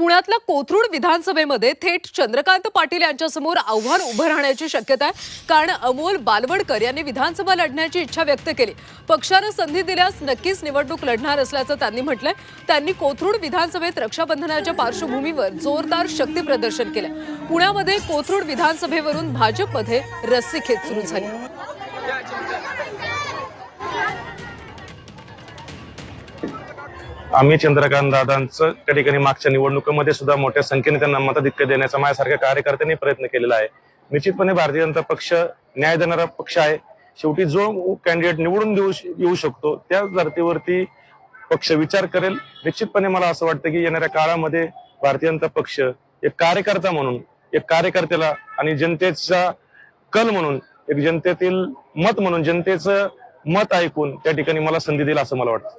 पुण्यातल्या कोथरूड विधानसभेमध्ये थेट चंद्रकांत पाटील यांच्यासमोर आव्हान उभं राहण्याची शक्यता आहे. कारण अमोल बालवडकर यांनी विधानसभा लढण्याची इच्छा व्यक्त केली. पक्षानं संधी दिल्यास नक्कीच निवडणूक लढणार असल्याचं त्यांनी म्हटलंय. त्यांनी कोथरूड विधानसभेत रक्षाबंधनाच्या पार्श्वभूमीवर जोरदार शक्ती प्रदर्शन केलं पुण्यामध्ये कोथरूड विधानसभेवरून भाजपमध्ये रस्सीखेच सुरू झाली. आम्ही चंद्रकांत दादांचं त्या ठिकाणी मागच्या निवडणुकीमध्ये सुद्धा मोठ्या संख्येने त्यांना मताधिक्य देण्याचा माझ्यासारख्या कार्यकर्त्यांनी प्रयत्न केलेला आहे. निश्चितपणे भारतीय जनता पक्ष न्याय देणारा पक्ष आहे. शेवटी जो कॅन्डिडेट निवडून देऊ येऊ शकतो त्या धर्तीवरती पक्ष विचार करेल. निश्चितपणे मला असं वाटतं की येणाऱ्या काळामध्ये भारतीय जनता पक्ष एक कार्यकर्ता म्हणून एक कार्यकर्त्याला आणि जनतेचा कल म्हणून एक जनतेतील मत म्हणून जनतेचं मत ऐकून त्या ठिकाणी मला संधी देईल असं मला वाटतं.